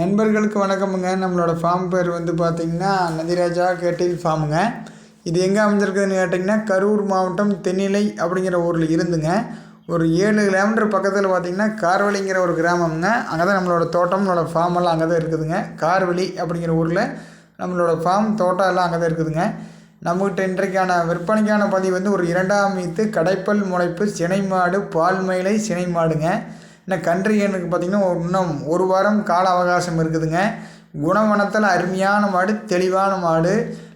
நண்பர்களுக்கு வணக்கமுங்க. நம்மளோட ஃபார்ம் பேர் வந்து பார்த்திங்கன்னா நதிராஜா கேட்டில் ஃபார்முங்க இது எங்கே அமைஞ்சிருக்குதுன்னு கேட்டிங்கன்னா கரூர் மாவட்டம் தென்னிலை அப்படிங்கிற ஊரில் இருந்துங்க. ஒரு ஏழு கிலோமீட்டர் பக்கத்தில் பார்த்திங்கன்னா கார்வழிங்கிற ஒரு கிராமம்ங்க. அங்கே தான் நம்மளோட தோட்டம் நம்மளோட ஃபார்ம் எல்லாம் அங்கே தான் இருக்குதுங்க. கார்வழி அப்படிங்கிற ஊரில் நம்மளோட ஃபார்ம் தோட்டம் எல்லாம் அங்கே தான் இருக்குதுங்க. நம்மகிட்ட இன்றைக்கான விற்பனைக்கான பதிவு வந்து ஒரு இரண்டாம் மீத்து கடைப்பல் முளைப்பு சினை மாடு பால் மயிலை சினை மாடுங்க இன்னும் கன்று எனக்கு பார்த்திங்கன்னா இன்னும் ஒரு வாரம் கால அவகாசம் இருக்குதுங்க. குணவனத்தில் அருமையான மாடு தெளிவான மாடு.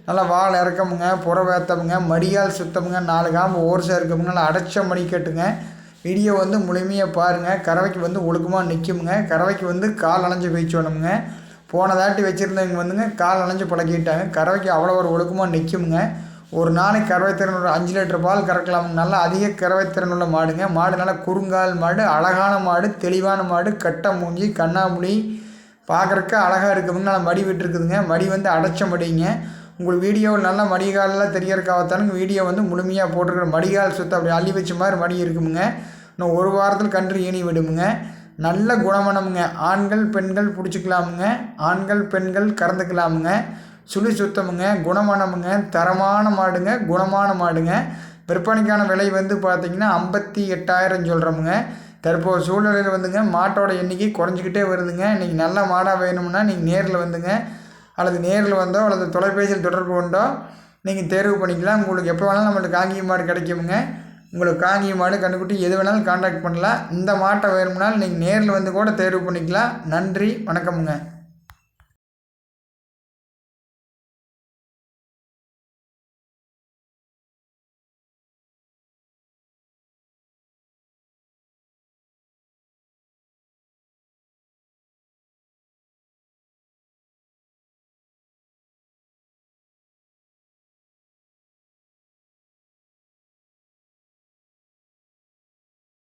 நல்லா வால் இறக்கமுங்க புறவேத்தமுங்க மடியால் சுத்தமுங்க நாலு காம்பு ஓர்ஸாக இருக்கமுங்க நல்லா அடைச்ச மணி கட்டுங்க. வீடியோ வந்து முழுமையாக பாருங்கள் கறவைக்கு வந்து ஒழுக்கமாக நிற்குமுங்க கறவைக்கு வந்து கால் அணைஞ்சு போயிச்சு போனதாட்டி போன தாட்டி வச்சுருந்தவங்க வந்துங்க கால் அணைஞ்சு பழக்கிட்டாங்க கறவைக்கு அவ்வளோ ஒரு ஒழுக்கமாக நிற்குமுங்க ஒரு நாளைக்கு கறவை திறன் ஒரு அஞ்சு லிட்டர் பால் கறக்கலாம். நல்லா அதிக கறவை உள்ள மாடுங்க. மாடு நல்லா குறுங்கால் மாடு அழகான மாடு தெளிவான மாடு கட்ட மூஞ்சி கண்ணாமூடி. பார்க்குறக்க அழகாக இருக்குதுங்க நல்லா மடி விட்டுருக்குதுங்க. மடி வந்து அடைச்ச மடிங்க. உங்களுக்கு வீடியோவில் நல்லா மடிகாலெலாம் தெரியறக்காகத்தானுங்க வீடியோ வந்து முழுமையாக போட்டிருக்கிற மடிகால் சுத்த அப்படி அள்ளி வச்ச மாதிரி மடி இருக்குமுங்க. இன்னும் ஒரு வாரத்தில் கன்று ஈனி விடுமுங்க. நல்ல குணமனமுங்க. ஆண்கள் பெண்கள் பிடிச்சிக்கலாமுங்க. ஆண்கள் பெண்கள் கறந்துக்கலாமுங்க. சுழி சுத்தமுங்க குணமானமுங்க தரமான மாடுங்க குணமான மாடுங்க. விற்பனைக்கான விலை வந்து பார்த்திங்கன்னா ஐம்பத்தி எட்டாயிரம் சொல்கிறோமுங்க தற்போது சூழ்நிலையில் வந்துங்க மாட்டோட எண்ணிக்கை குறைஞ்சிக்கிட்டே வருதுங்க. இன்றைக்கி நல்ல மாடாக வேணும்னா நீங்கள் நேரில் வந்துங்க. அல்லது நேரில் வந்தோ அல்லது தொலைபேசியில் தொடர்பு கொண்டோ நீங்கள் தேர்வு பண்ணிக்கலாம். உங்களுக்கு எப்போ வேணாலும் நம்மளுக்கு காங்கி மாடு கிடைக்குமுங்க. உங்களுக்கு காங்கி மாடு கண்டுக்குட்டி எது வேணாலும் காண்டாக்ட் பண்ணலாம். இந்த மாட்டை வேணும்னாலும் நீங்கள் நேரில் வந்து கூட தேர்வு பண்ணிக்கலாம். நன்றி வணக்கமுங்க.